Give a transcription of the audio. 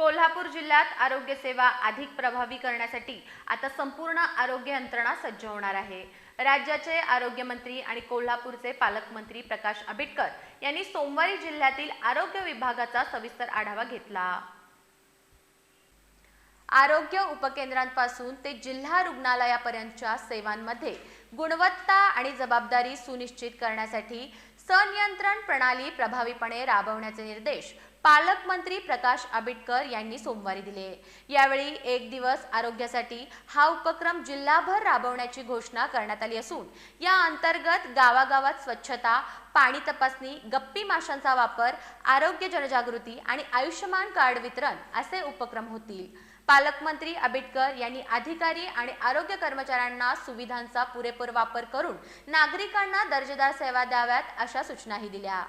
कोल्हापूर जिल्ह्यात आरोग्य सेवा अधिक प्रभावी करण्यासाठी आता संपूर्ण आरोग्य यंत्रणा सज्ज होणार आहे. राज्याचे आरोग्यमंत्री आणि कोल्हापूरचे पालकमंत्री प्रकाश आंबेडकर यांनी सोमवारी जिल्ह्यातील आरोग्य विभागाचा सविस्तर आढावा घेतला. आरोग्य उपकेंद्रांपासून ते जिल्हा रुग्णालयापर्यंतच्या सेवांमध्ये गुणवत्ता आणि जबाबदारी सुनिश्चित करण्यासाठी संनियंत्रण प्रणाली प्रभावीपणे राबवण्याचे निर्देश पालकमंत्री प्रकाश आंबेडकर यांनी सोमवारी दिले. यावेळी एक दिवस आरोग्यासाठी हा उपक्रम जिल्हाभर राबवण्याची घोषणा करण्यात आली असून या अंतर्गत गावागावात स्वच्छता पाणी तपासणी गप्पी माशांचा वापर आरोग्य जनजागृती आणि आयुष्यमान कार्ड वितरण असे उपक्रम होतील. पालकमंत्री आंबेडकर यांनी अधिकारी आणि आरोग्य कर्मचाऱ्यांना सुविधांचा पुरेपूर वापर करून नागरिकांना दर्जेदार सेवा द्याव्यात अशा सूचनाही दिल्या.